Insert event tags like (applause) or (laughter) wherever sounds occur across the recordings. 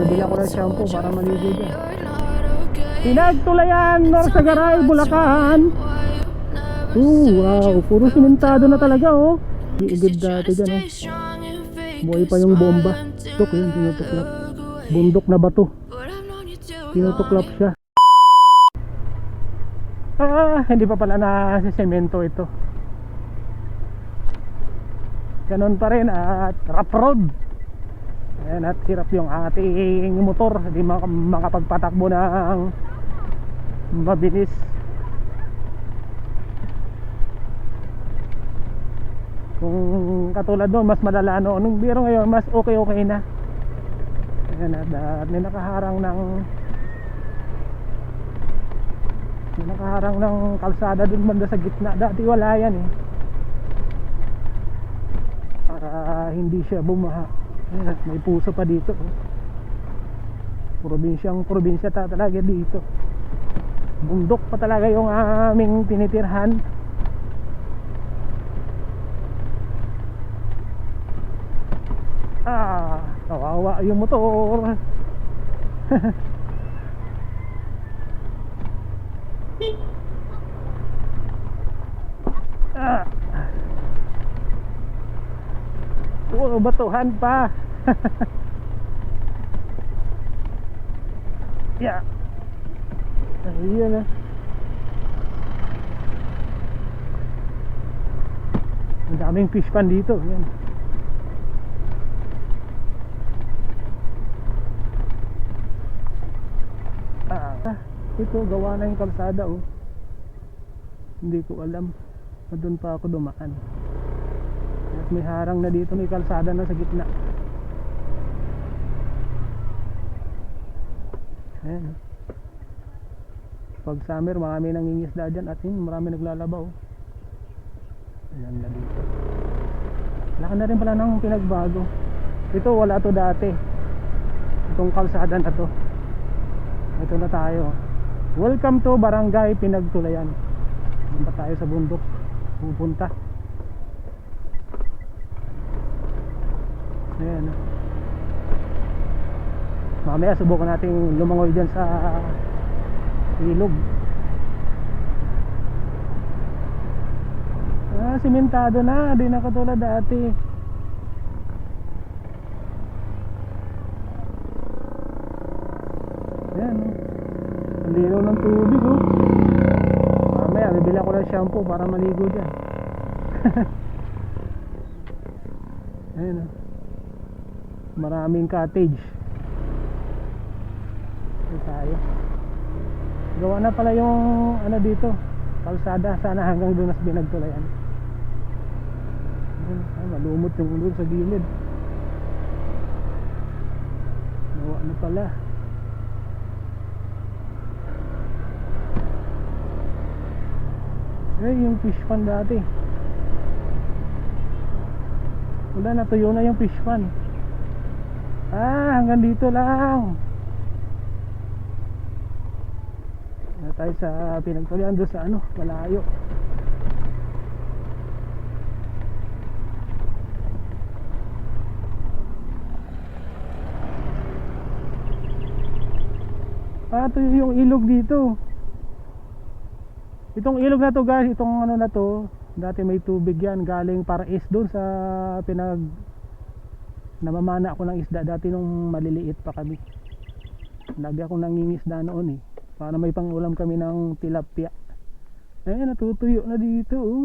bibili ako ng shampoo para maligo dyan. Pinagtulayan, Norsagaray, Bulacan. Oh, wow. Puro simentado na talaga, oh. Iigid dati dyan, oh. Buhay pa yung bomba. Tuk, yun, tinutuklap. Bundok na bato. Tinutuklap siya. Ah, hindi pa pala na si semento ito. Ganon pa rin at rough road. Ayan, at hirap yung ating motor. Hindi mak- makapagpatakbo ng mabilis. Kung katulad doon, mas malala noon. Biro ngayon, mas okay-okay na. Ayan, at, may nakaharang ng may nakaharang ng kalsada dun banda sa gitna. Dati wala yan eh. Para hindi siya bumaha. Ayan, may puso pa dito. oh. Probinsyang probinsya ta talaga dito. Bundok pa talaga yung aming tinitirhan. Ah, kawawa yung motor. (laughs) ah. Puro batuhan pa. (laughs) yeah. Ayun na. Ang daming fish pan dito. Yan. Ah, ito gawa na yung kalsada oh. Hindi ko alam. na Doon pa ako dumaan. May harang na dito, may kalsada na sa gitna. Ayan. oh. Pag summer, marami nangingisda dyan at yun, marami naglalabaw. Ayan na dito. Laki na rin pala ng pinagbago. Ito, wala to dati. Itong kalsada na to. Ito na tayo. Welcome to Barangay Pinagtulayan. Pa tayo sa bundok. Pupunta. Ayan. oh. Mamaya subukan nating lumangoy dyan sa ilog. Ah, simentado na. Di na katulad dati. Ayan. oh. Ang linaw ng tubig oh. Mamaya, bibili ako ng shampoo para maligo dyan. (laughs) Ayan oh. Maraming cottage. Ito tayo. Gawa na pala yung ano dito. Kalsada. Sana hanggang doon sa binagtulayan. Ah, malumot yung doon sa gilid. Gawa na pala. Eh, yung fish pan dati. Wala, natuyo na yung fish pan. Ah, hanggang dito lang. Na tayo sa pinagtuloyan doon sa ano, malayo. Ah, ito yung ilog dito. Itong ilog na to guys, itong ano na to, dati may tubig yan galing para is doon sa pinag namamana ako ng isda dati nung maliliit pa kami. Lagi akong nangingisda noon eh. Para may pangulam kami ng tilapia. Eh, natutuyo na dito oh.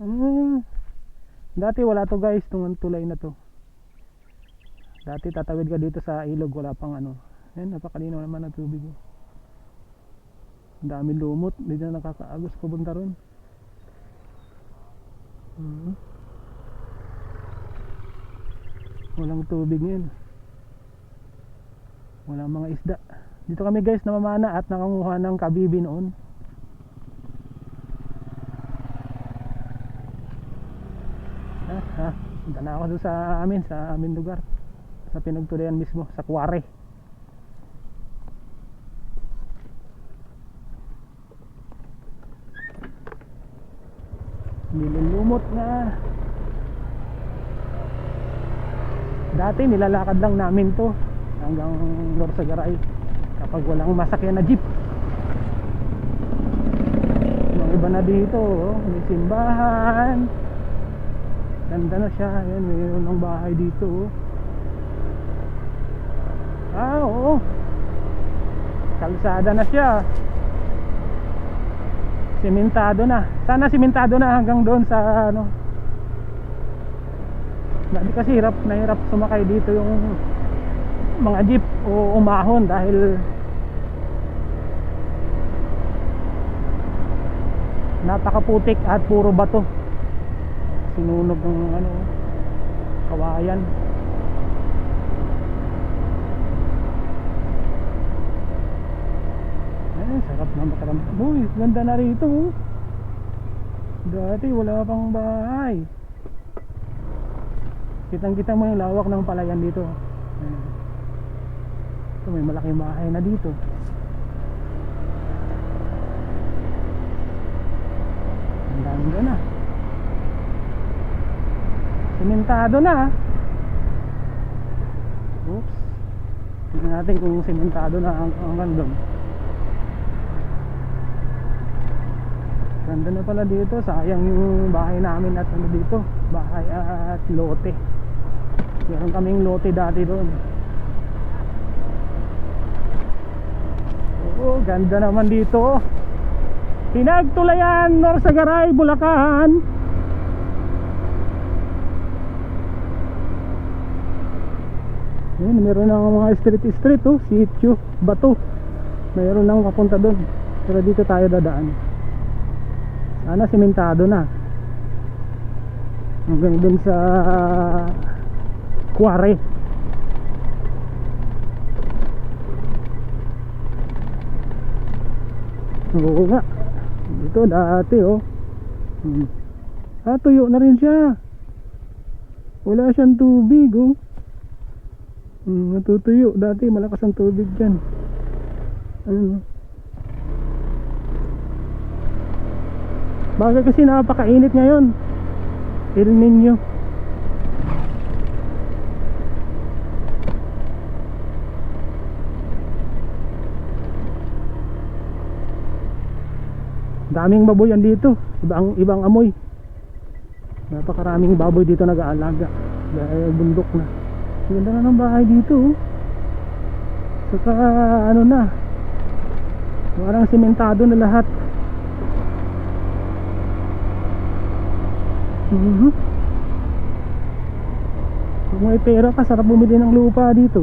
Ah, dati wala to guys, itong tulay na to. Dati tatawid ka dito sa ilog, wala pang ano. Eh, napakalinaw naman ang tubig oh. Dami lumot, hindi na nakakaagos pupunta ron. Mhm. Walang tubig ngayon. Walang mga isda. Dito kami guys namamana at nakanguha ng kabibi noon. Ha, ha. Punta na ako doon sa amin, sa amin lugar. Sa pinagtulayan mismo, sa Kuware. Nilulumot na. Dati nilalakad lang namin to hanggang Norsagaray kapag walang masakyan na jeep. Yung iba na dito, oh, may simbahan. Ganda na siya. Ayan, mayroon ng bahay dito. oh. Ah, oo. Kalsada na siya. Simentado na. Sana simentado na hanggang doon sa ano. Dati kasi hirap na hirap sumakay dito yung mga jeep o umahon dahil napakaputik at puro bato. Sinunog ng ano kawayan. Eh sarap na makaramdam uy ganda na rito oh. dati wala pang bahay kitang kita mo yung lawak ng palayan dito. Ayan. ito may malaking bahay na dito. Ang ganda na simentado na ah. oops. Tingnan natin kung simentado na ang hanggang doon ganda na pala dito. Sayang yung bahay namin at ano dito. Bahay at lote meron kaming lote dati doon. Oo ganda naman dito Pinagtulayan, Norsagaray, Bulacan. Ayun, meron ng mga street street oh, sityo, bato. Meron nang papunta doon. Pero dito tayo dadaan. Sana simentado na. Hanggang doon sa Quarry. Oo nga. Dito dati oh. Hmm. Ah tuyo na rin siya. Wala siyang tubig oh. Hmm, Natutuyo. Dati malakas ang tubig dyan. Ayun oh. Bagay kasi napakainit ngayon. El Nino Daming baboy yan dito Ibang, ibang amoy Napakaraming baboy dito nag-aalaga Dahil bundok na Ganda na ng bahay dito oh. Saka ano na Parang simentado na lahat Mhm. Kung may pera ka, sarap bumili ng lupa dito.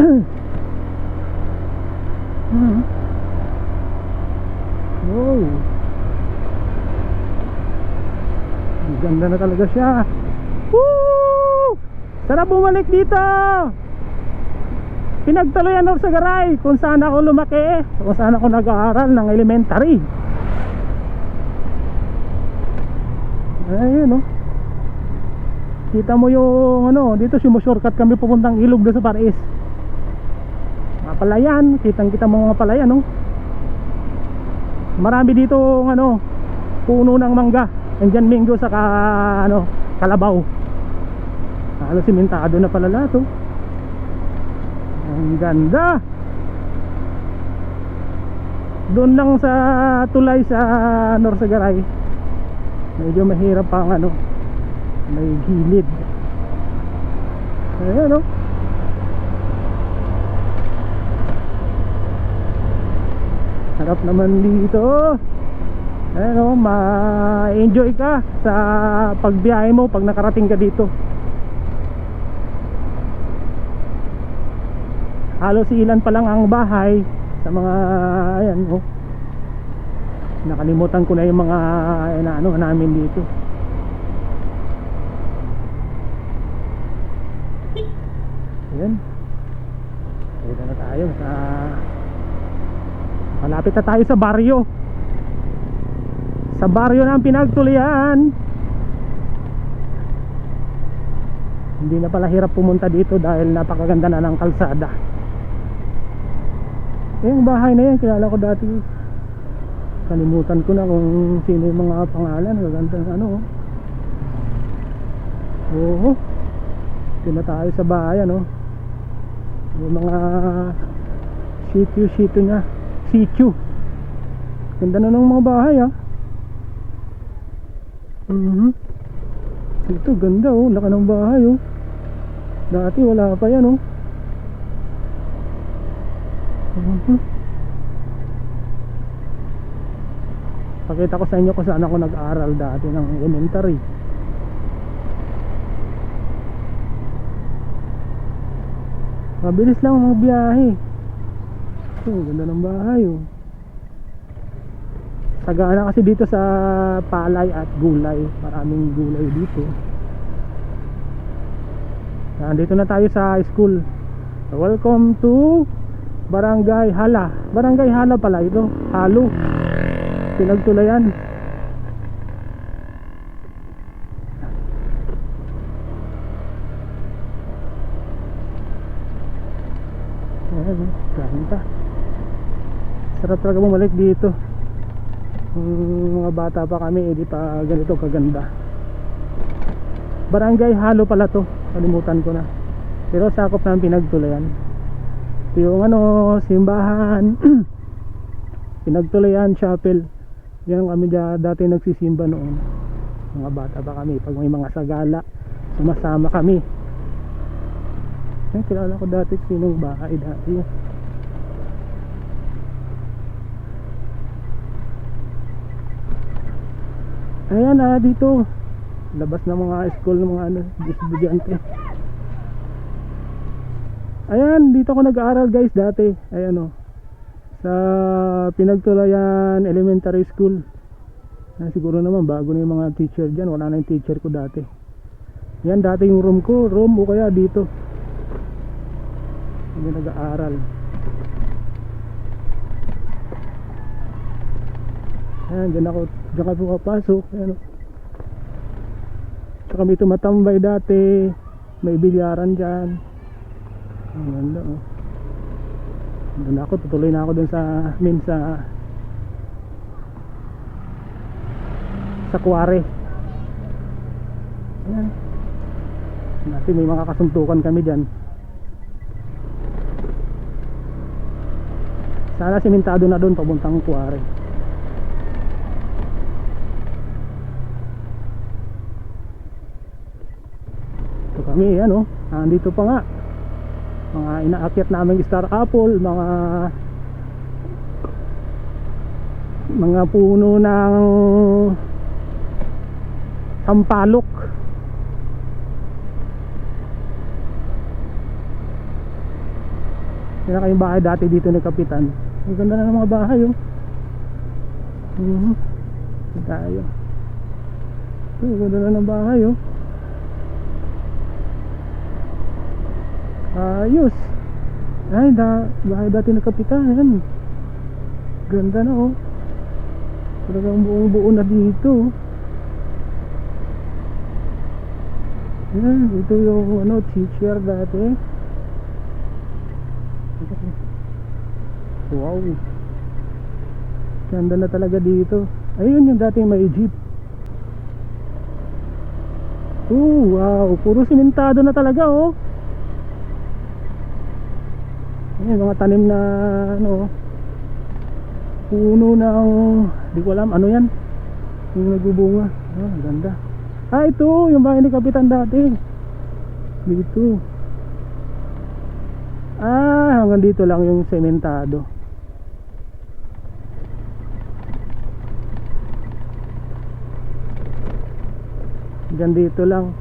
(clears throat) Mhm. Wow. Ang ganda na talaga siya. Woo! Sarap bumalik dito. Pinagtaloyan ako sa garay kung saan ako lumaki, kung saan ako nag-aaral ng elementary. Ayun oh. Kita mo yung ano, dito sumushortcut kami pupuntang ilog doon sa Paris. Mga palayan, kitang kita mo mga palayan oh. Marami dito ano, puno ng mangga. Andyan minggo sa ka, ano, kalabaw. Ano simentado na pala lahat oh. Ang ganda. Doon lang sa tulay sa Norsagaray medyo mahirap pang ano may gilid ayan o harap naman dito ayan ma-enjoy ka sa pagbiyahe mo pag nakarating ka dito. Halos ilan pa lang ang bahay sa mga ayan o nakalimutan ko na yung mga inaano namin dito. Ayan. Dito na tayo sa malapit na tayo sa baryo sa baryo ng pinagtulian. Hindi na pala hirap pumunta dito dahil napakaganda na ng kalsada. Yung bahay na yan kilala ko dati. Kalimutan ko na kung sino yung mga pangalan. Gaganda ng ano oh. oo. Na tayo sa bahay ano. Yung mga sitio sitio niya. Sitio. Ganda na ng mga bahay ah mhm ito ganda oh laka ng bahay oh dati wala pa yan oh Mhm. Pakita ko sa inyo kung saan ako nag-aral dati ng elementary. Mabilis lang ang biyahe. Ito, ganda ng bahay oh. Sagana kasi dito sa palay at gulay. Maraming gulay dito. Nandito na tayo sa school. Welcome to Barangay Hala. Barangay Hala pala ito. Halo. Pinagtulayan. Ayan, ganda. Sarap talaga bumalik dito. Mga bata pa kami, edi pa ganito kaganda. Barangay Halo pala to. Kalimutan ko na. Pero sakop ng pinagtulayan. Ito yung ano, simbahan. (clears throat) pinagtulayan, chapel. Yan kami dati nagsisimba noon. Mga bata pa kami. Pag may mga sagala, sumasama kami. Ay, kilala ko dati sinong bahay dati. Ayan ah, dito. Labas ng mga school ng mga ano, estudyante. Ayan, dito ako nag-aaral guys dati. Ayan oh. Sa Pinagtulayan Elementary School. Ayan, siguro naman bago na yung mga teacher dyan. Wala na yung teacher ko dati. Yan dati yung room ko. Room o kaya dito. Hindi nag-aaral. Ayan, dyan ako, dyan kami pumapasok. Ayan oh. Tsaka may tumatambay dati. May bilyaran dyan. Ang ganda oh. Doon ako, tutuloy na ako dun sa, min sa sa kuware. Ayan. Dati may mga kasuntukan kami dyan. Sana simentado na doon pabuntang kuware. Kami, ano, nandito pa nga. Mga inaakyat naming star apple mga mga puno ng sampalok. Yun na kayong bahay dati dito ni Kapitan. Ang ganda na ng mga bahay oh. Mhm. Ito tayo. Ang ganda na ng bahay oh Ayos. Ay, da, bahay dati kapitan. Yan. Ganda na oh. Talagang buong buo na dito. Yan, ito yung ano, teacher dati. Wow. Ganda na talaga dito. Ayun yung dating may jeep. Oh, wow. Puro simentado na talaga oh. Ayan, mga tanim na ano puno ng di ko alam ano yan? Yung nagbubunga. Oh, ganda. Ah ito yung bahay ni Kapitan dati. Dito. Ah hanggang dito lang yung sementado. Hanggang dito lang.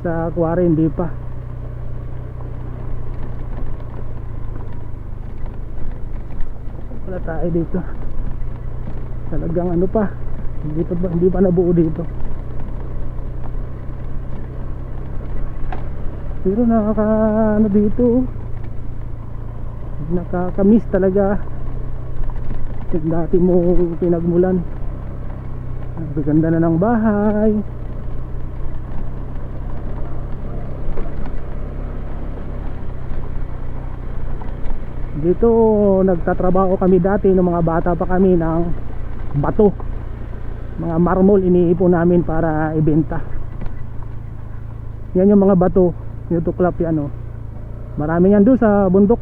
Sa quarry hindi pa wala tayo dito. Talagang ano pa hindi pa, hindi pa nabuo dito. Pero nakaka ano dito nakakamiss talaga. Dati mo pinagmulan. Ang ganda na ng bahay dito nagtatrabaho kami dati ng mga bata pa kami ng bato mga marmol iniipon namin para ibenta yan yung mga bato tinutuklap yan oh. Marami yan doon sa bundok.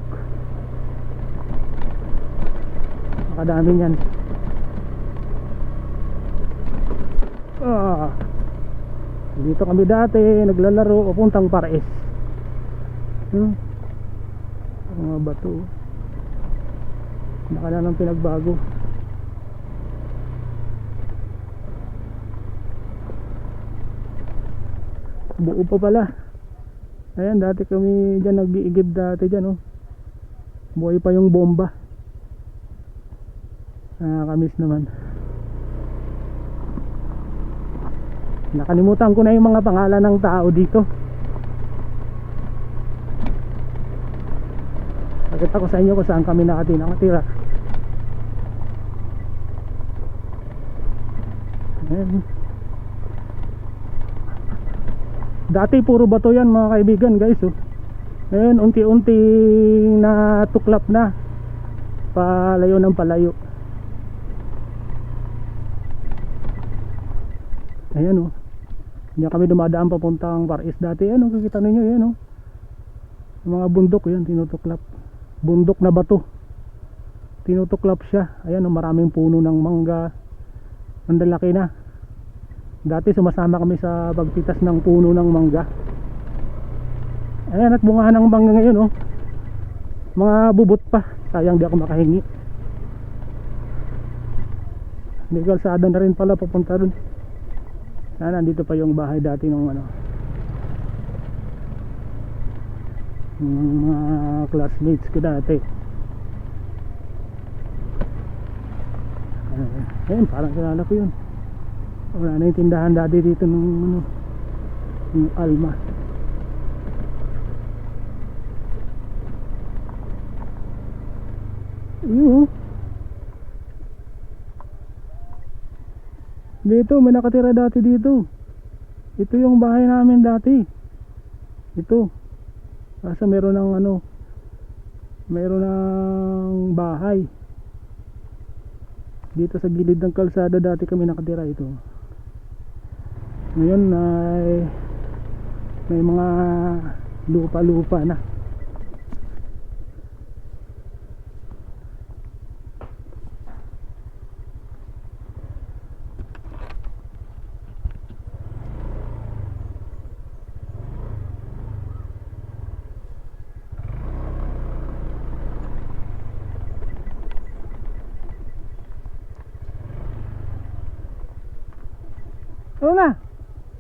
Nakadami yan. Ah. Dito kami dati naglalaro papuntang Pares. Hmm. Mga bato. Oh. Nakala ng pinagbago. Buo pa pala. Ayan, dati kami dyan nag-iigib dati dyan, oh. Buhay pa yung bomba. Nakakamiss naman. Nakalimutan ko na yung mga pangalan ng tao dito. Pakita ko sa inyo kung saan kami nakati nakatira. Ayan. Dati puro bato yan mga kaibigan guys oh. Ngayon unti-unti na tuklap na. Palayo ng palayo. Ayan oh. Diyan kami dumadaan papuntang Paris dati. Ano kikita ninyo yan oh. Mga bundok yan tinutuklap. Bundok na bato. Tinutuklap siya. Ayan oh maraming puno ng mangga. Ang lalaki na Dati sumasama kami sa pagpitas ng puno ng mangga. Ayan at bunga ng mangga ngayon oh. Mga bubot pa. Sayang di ako makahingi. May kalsada na rin pala papunta dun. Ah, nandito pa yung bahay dati ng ano. Mga classmates ko dati. Ayun, parang kilala ko yun wala na yung tindahan dati dito ng ano ng Alma. Yun oh. dito may nakatira dati dito. Ito yung bahay namin dati. Ito. Kasi meron ng ano meron ng bahay. Dito sa gilid ng kalsada dati kami nakatira ito ngayon ay may mga lupa-lupa na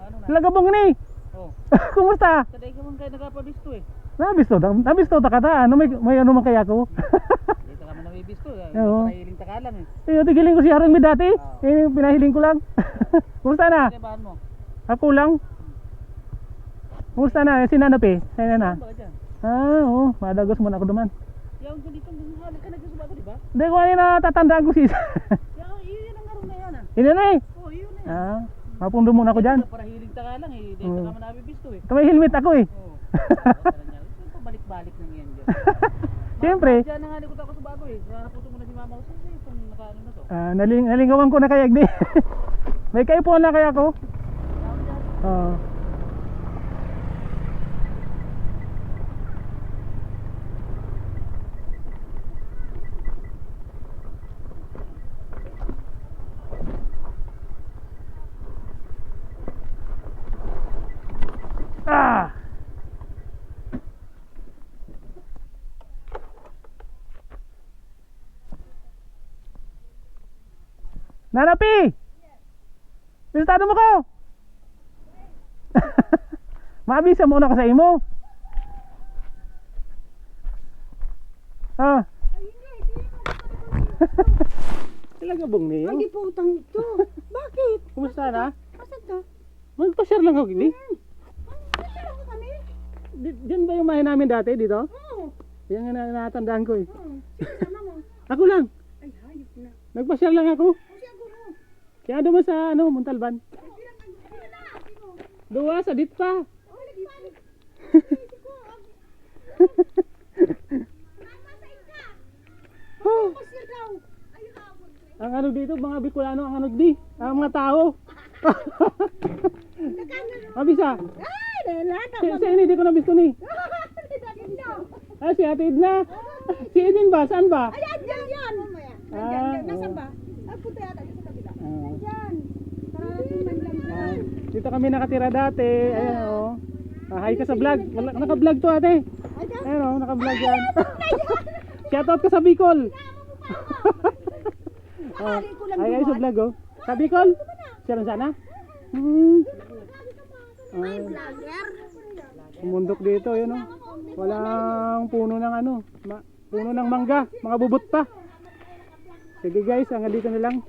ano na Ano na? lagabong ni Oh. (laughs) kumusta Kaday ka man kayo nagapabisto eh. nabisto ta nabisto ta kata ano may may ano man kaya ko (laughs) Dito ka man nabibisto eh. Oo. Para hiling takalan eh. eh tigiling ko si Harang mi dati Oo. eh pinahiling ko lang (laughs) kumusta na Kaibahan mo. ako lang kumusta na eh, si Nanapi ayun na Ano ah oo madagos muna ako duman Yaw ko dito, halag ka nagkasubako di ba? hindi ko ano na tatandaan ko si Yaw, yun ang araw na yan ah. Ina na eh Oh, yun na yan. ah mapundo muna ako dyan Para hiling takalan eh. Dito ka man nabibisto eh. ito may helmet ako eh Oo. (laughs) Pabalik-balik nang yan dyan. (laughs) Siyempre. Diyan na nga likod ako sa bago eh. Naputo mo na si mama ko. Siyempre, itong nakaano na to. ah naling nalingawan ko na kaya di (laughs) may kayo po na kaya ko Yaw dyan. Oo. Ah! Nanapi! Bisitado mo ko! (laughs) Mabisa muna ka sa imo. Ah. (laughs) Talaga bong niyo? Ay, di po utang ito. Bakit? (laughs) Kumusta na? Asan ka? Magpa-share lang ako, gini. Kasi ako kami. Di- Diyan ba yung bahay namin dati dito? Oo. Yan nga na natandaan ko eh. Oo. Sino sama mo? Ako lang. Ay, hayop na. Nagpa-share lang ako. Ako. Kaya doon sa ano, Montalban. Na? Duwa sa dit pa. Oh. (laughs) Oh, ang ano dito, mga Bicolano, ang ano di, ang mga tao. (laughs) Mabisa. Ay, Lahat Si, si ini, di ko nabisto ni. (laughs) Ah, si Ate Edna. Si Edin ba? Saan ba? Ayan, yan, yan. Ah, punta yata sa kabila. Ah. Yan. Karating man lang Ah, yan. dito kami nakatira dati. Ayan oh. Ah, hi ka sa vlog. Naka-vlog to ate. Ayan. Ayan oh, naka-vlog yan. (laughs) Shoutout ka sa Bicol. (laughs) oh, ay, ay sa vlog oh. Sa Bicol? Siya sana? Hmm. Ah, Vlogger. Mundok dito, yun oh. Walang puno ng ano, ma- puno ng mangga, mga bubot pa. Sige guys, hanggang dito na lang.